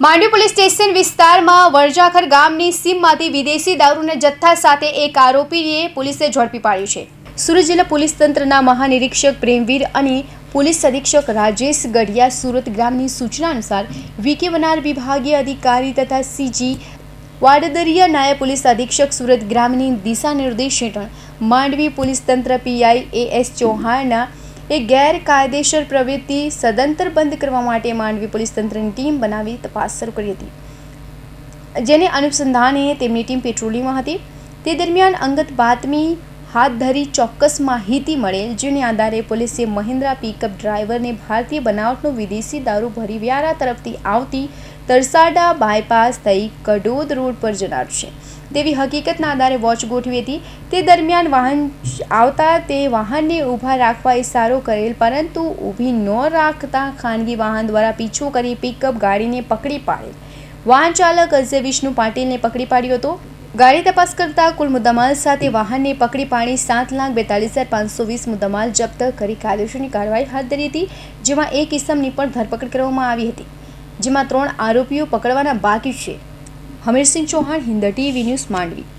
Mandvi police station વિસ્તારમાં વરજાખર ગામની સીમમાંથી વિદેશી દારૂના જથ્થા સાથે એક આરોપીને પોલીસે ઝડપી પાડ્યો છે. સુરત જિલ્લા પોલીસ તંત્રના મહાનિરીક્ષક પ્રેમવીર અને પોલીસ અધિક્ષક રાજેશ ગઢિયા સુરત ગ્રામની સૂચના અનુસાર વીકે વનાર વિભાગીય અધિકારી તથા સીજી વાડદરિયા નાયબ પોલીસ અધિક્ષક સુરત ગ્રામની દિશા નિર્દેશ હેઠળ માંડવી પોલીસ તંત્ર પીઆઈ એ એસ ચૌહાણના એ ગેરકાયદેસર પ્રવૃત્તિ સદંતર બંધ કરવા માટે માંડવી પોલીસ તંત્રની ટીમ બનાવી તપાસ શરૂ કરી હતી. જેને અનુસંધાને તેમની ટીમ પેટ્રોલિંગમાં હતી. તે દરમિયાન અંગત બાતમી હાથ ધરી ચોક્કસ માહિતી મળેલ જેને આધારે પોલીસે મહિન્દ્રા પિકઅપ ડ્રાઈવરને ભારતીય બનાવટનો વિદેશી દારૂ ભરી વ્યારા તરફથી આવતી તરસાડા બાયપાસ થઈ કડોદ રોડ પર જનાર છે. તેવી હકીકતના આધારે વોચ ગોઠવી હતી. તે દરમિયાન વાહન આવતા તે વાહનને ઊભા રાખવા ઇશારો કરેલ, પરંતુ ઊભી ન રાખતા ખાનગી વાહન દ્વારા પીછો કરી પિકઅપ ગાડીને પકડી પાડેલ. વાહન ચાલક અજય વિષ્ણુ પાટીલને પકડી પાડ્યો હતો. ગાડી તપાસ કરતા કુલ મુદ્દામાલ સાથે વાહનને પકડી પાડી સાત લાખ બેતાલીસ હજાર પાંચસો વીસ મુદ્દામાલ જપ્ત કરી કાયદેસરની કાર્યવાહી હાથ ધરી હતી, જેમાં એક ઇસમની પણ ધરપકડ કરવામાં આવી હતી. જેમાં ત્રણ આરોપીઓ પકડવાના બાકી છે. Hamirsinh Chauhan Hind TV news Mandvi.